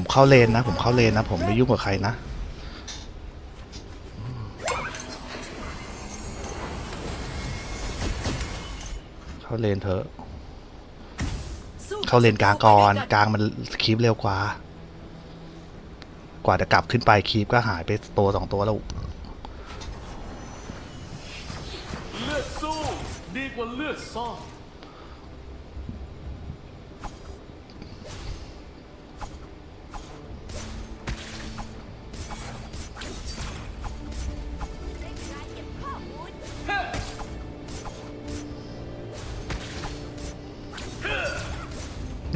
ผมเข้าเลนนะ ผมเข้าเลนนะ ผมไม่ยุ่งกับใครนะ เข้าเลนเถอะ เข้าเลนกลางก่อน กลางมันคีบเร็วกว่า กว่าจะกลับขึ้นไปคีบก็หายไปตัวสองตัวแล้ว เลือดสู้ดีกว่าเลือดซ่อน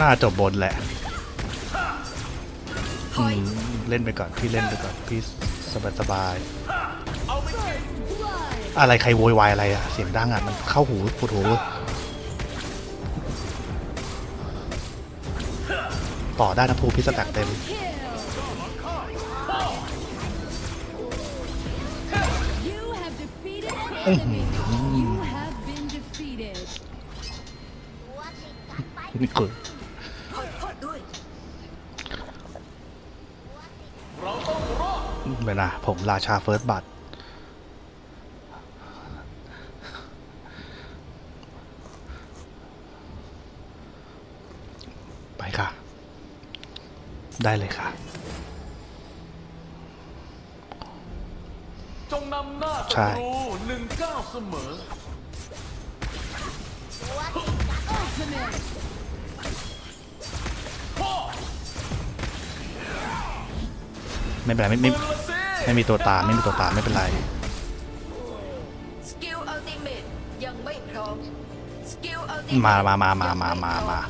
น่าจบบนแหละอืมเล่นไปก่อน พี่เล่นไปก่อน พี่สบายสบายเอาไม่เก่งๆอะไรใครโวยวายอะไรอะเสียงดังอะมันเข้าหูปวดหูต่อได้นะภูพี่สแต็กเต็ม You have defeated an enemy. You have been defeated. นี่คือ ขอโทษด้วย เราต้องร อดเวลาผมราชาเฟิร์สบัตไปค่ะ ได้เลยค่ะ จงนำหน้าศัใช่ตรูหนึ่งเก้าวเสมอ Ultimate. ไม่เป็นไรไม่ไม่เรือสิ ไม่มีตัวตามไม่มีตัวตามไม่เป็นไรสกิลอัลติเมตยังไม่พร้อมสกิลอัลติเมตมามามามามามามา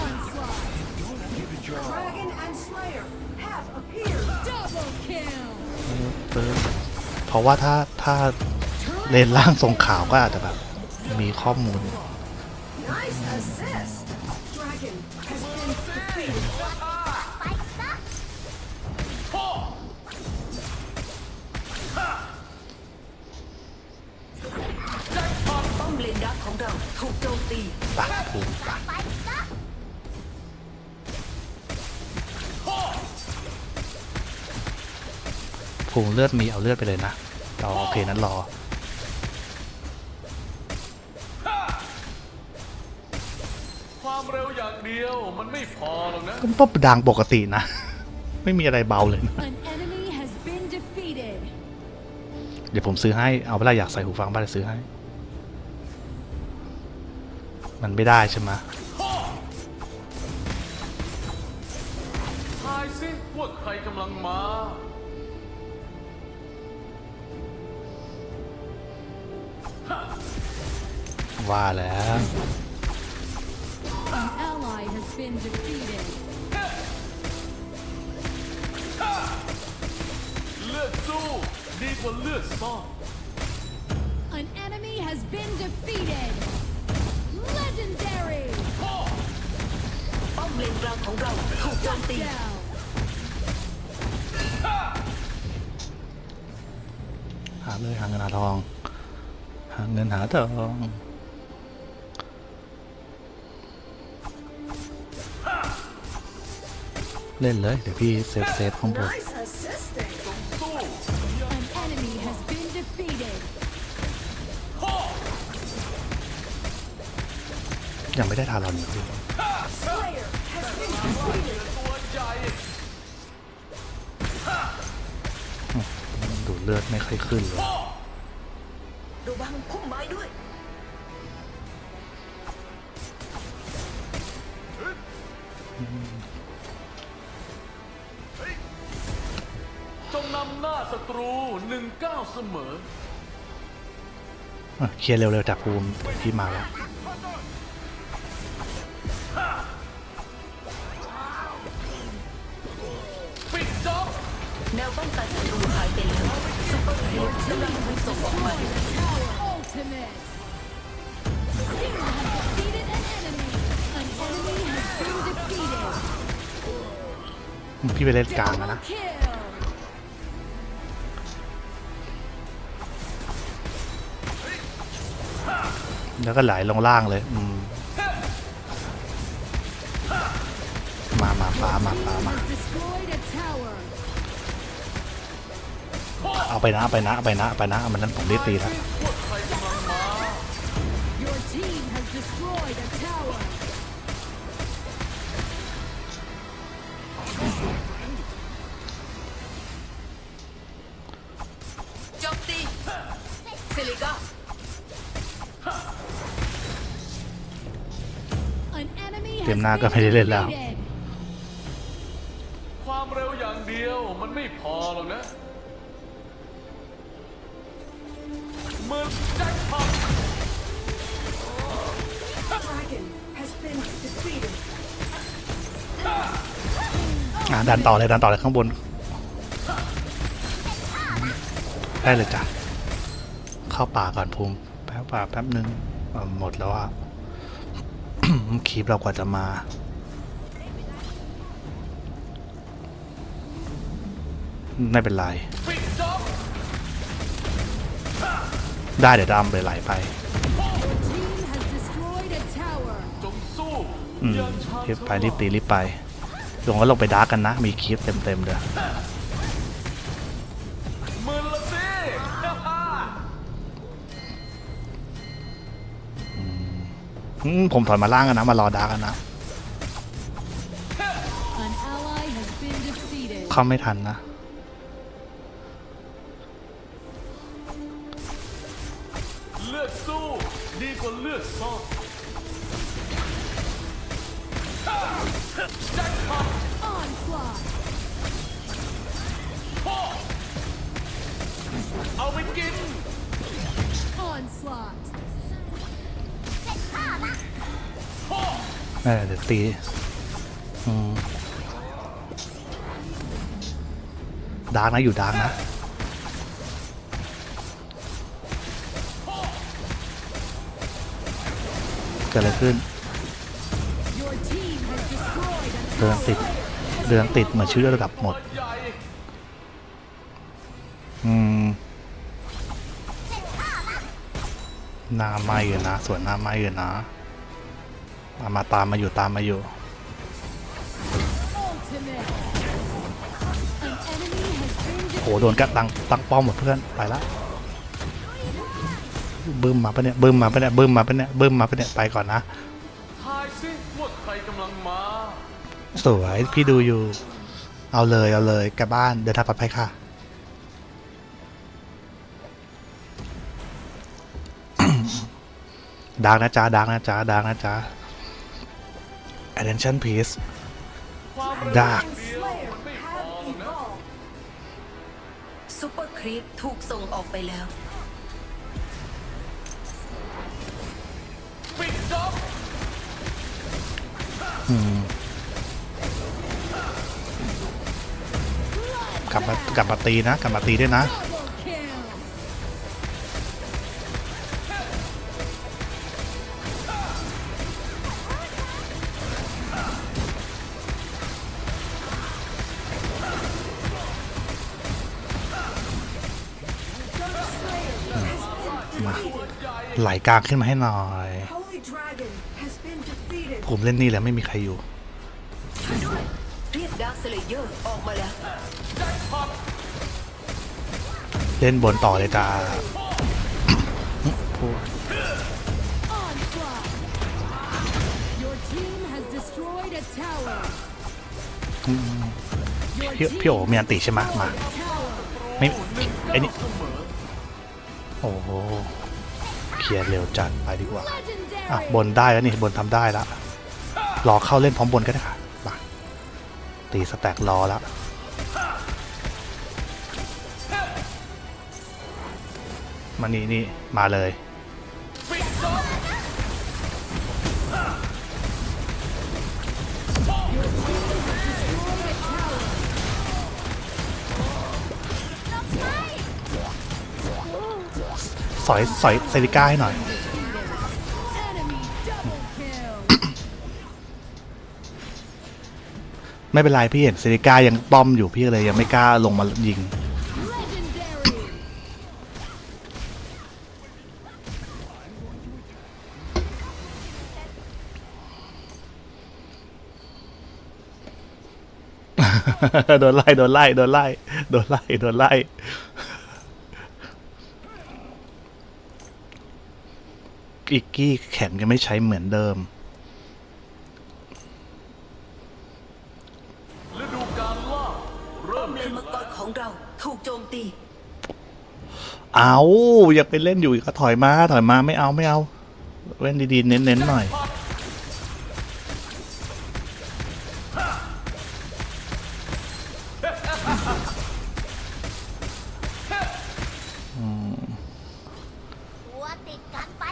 Onslaught. Dragon and Slayer have appeared. Double kill. ปึ๊บเพราะว่าถ้าถ้าเลนล่างทรงขาวก็อาจจะแบบมีข้อมูล Nice ปะภูมิปะภูมิเลือดมีเอาเลือดไปเลยนะรอโอเคนั้นรอความเร็วอย่างเดียวมันไม่พอหรอกนะก็ป๊บดังปกตินะ ไม่มีอะไรเบาเลยนะเดี๋ยวผมซื้อให้เอาเวลาอยากใส่หูฟังบ้านซื้อให้ มันไม่ได้ใช่ไหมะทายสิว่าใครกำลังมาว่าแล้ว An ally has been defeated. เลือดสู้ดีกว่าเลือดซ่อน An enemy has been defeated. ป้อมเลนกลางของเราถูกโจมตี หาเลยหาเงินหาทอง หาเงินหาทองเล่นเลย เดี๋ยวพี่เซฟเซฟข้างบน ยังไม่ได้ทารอนอยู่พี่ Slayer has been defeated. ตัวใหญ่ดูดเลือดไม่ค่อยขึ้นเลยระวังพุ่มไม้ด้วยจงนำหน้าศัตรูหนึ่งเก้าวเสมออะเคลียร์เร็วๆจากภูมิเดี๋ยวพี่มาแล้ว องกันศัตรูหายไปแล้วซุปเปอร์ฮีโร่กำลังถูกส่งออกไป Ultimate. You have defeated an enemy. An enemy has been defeated. พี่ไปเล่นกลางนะ Double นะ kill. แล้วก็ไหลลงล่างเลยอืมมามาฟ้ามาฟ้ามา destroyed ไปนะไปนะไปนะไปนะมันนั้นผมได้ตีแล้วเต็มหน้าก็ไม่ได้เล่นแล้ว ความเร็วอย่างเดียวมันไม่พอหรอกนะ มือแจ็คพอต Dragon has been defeated. อะดันต่อเลยดันต่อเลยข้างบน ได้เลยจ้ะ เข้าป่าก่อนภูมิแป๊บป่าแป๊บนึงอะหมดแล้วอะ คลิปเรากว่าจะมา ไม่เป็นไร ปิด ได้เดี๋ยวดำไปไหลไป Your team has destroyed a tower. จงสู้อืมอยังชาญรีบไปฉลาดรีบตีรีบไปลงก็ลงไปดาร์กกันนะ มีคลิปเต็มๆเลยมือละสิอืมผมถอยมาล่างกันนะ มารอดาร์กกันนะ An ally has been defeated. เข้าไม่ทันนะ สู้ ดีกว่าเลือกซ่อนแจ็คพอต Onslaught. เอาไปกิน Onslaught. เออเดี๋ยวตีอืมดาร์กนะอยู่ดาร์กนะ กิดอะไรขึ้นเรืองติดเรืองติดเหมือนชีวิตระดับหมด อืมหน้าไหมอยู่นะส่วนหน้าไหมอยู่นะเอามาตามมาอยู่ตามมาอยู่ ultimate. An enemy has been โหโดนกัดตังตังป้อมหมดเพื่อน ไปละ บึ้มมาปะเนี่ยบึ้มมาปะเนี่ยบึ้มมาปะเนี่ยบึ้มมาปะเนี่ยไปก่อนนะทายสิว่าใครกำลังมาสวยพี่ดูอยู่ เอาเลยเอาเลยกลับบ้านเดินทางปลอดภัยค่ะดังนะจ๊ะดังนะจ๊ะดังนะจ๊ะ attention please ดักซูเปอร์ครีปถูกส่งออกไปแล้ว กลับมากลับมาตีนะ กลับมาตีด้วยนะ มาไหลกลางขึ้นมาให้หน่อย ผมเล่นนี่แหละไม่มีใครอยู่ด้วยเรียกดาร์คสเลเยอร์ออกมาแล้วเล่นบนต่อเลยจ้าพูด Onslaught. Your team has destroyed a tower. อืม Your พี่ team พี่โอมีอันติใช่ไหมมา has tower. ไม่ไอ้นี่ โอ้โหเคลียร์เร็วจัดไปดีกว่า อะ Legendary. บนได้แล้วนี่ บนทำได้แล้ว รอเข้าเล่นพร้อมบนก็ได้ค่ะมาตีสแต็กรอแล้วมานี่นี่มาเลยสอยสอยเซริก้าให้หน่อย ไม่เป็นไรพี่เห็นเซริก้ายังป้อมอยู่พี่เลยยังไม่กล้าลงมายิง โดนไล่โดนไล่โดนไล่โดนไล่โดนไล่อีกกี้แข็งยังไม่ใช้เหมือนเดิม เอาอย่าไปเล่นอยู่อีกก็ถอยมาถอยมาไม่เอาไม่เอาเล่นดีๆเน้นๆหน่อยหันไ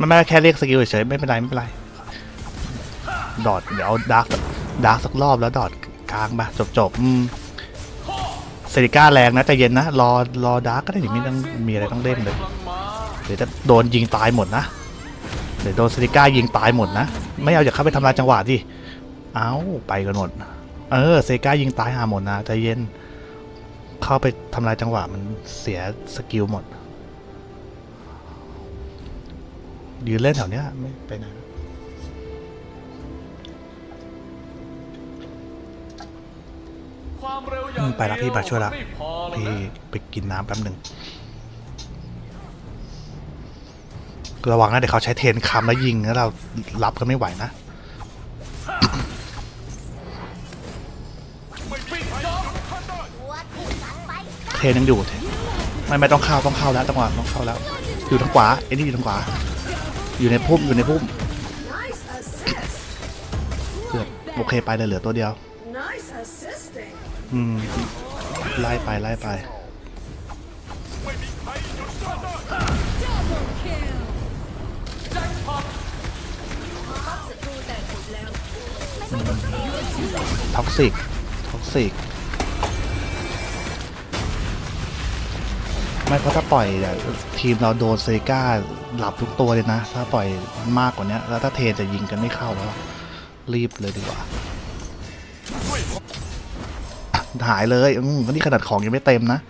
มันไม่แค่เรียกสกิลเฉยๆไม่เป็นไรไม่เป็นไร ดอดเดี๋ยวดาร์กดาร์กสักรอบแล้วดอดกลางมาจบจบๆอืม เซริก้าแรงนะใจเย็นนะ รอรอดาร์กก็ได้ดิไม่ต้องมีอะไรต้องเล่นเลยเดี๋ยวจะโดนยิงตายหมดนะเดี๋ยวโดนเซริก้ายิงตายหมดนะ ไม่เอาอย่าเข้าไปทำลายจังหวะดิเอาไปกันหมด เออเซริก้ายิงตายหาหมดนะใจเย็น เข้าไปทำลายจังหวะมันเสียสกิลหมดยืนเล่นแถวเนี้ยไม่ไปไหน ความเร็วอย่าอืงมไปละพี่มาช่วยละพี่ไปกินน้ำแป๊บหนึ่งระวังนะเดี๋ยวเขาใช้เทนคำแล้วยิงแล้วเรารับกันไม่ไหวนะ ไม่ปิดจอบเทนยังอยู่เทนไม่ไม่ต้องเข้าต้องเข้าแล้วจังหวะต้องเข้าแล้ว อยู่ทางขวาไอ้นี่อยู่ทางขวา อยู่ในพุ่มอยู่ในพุ่ม Nice assist. เกือบโอเคไปเลยเหลือตัวเดียว อืมไล่ไปไล่ไป ท็อกซิก ท็อกซิก ไม่เพราะถ้าปล่อยเนี่ยทีมเราโดนเซกาหลับทุกตัวเลยนะ ถ้าปล่อยมากกว่านี้แล้วถ้าเทนจะยิงกันไม่เข้าแล้ว รีบเลยดีกว่า หายเลยอืมนี่ขนาดของยังไม่เต็มนะ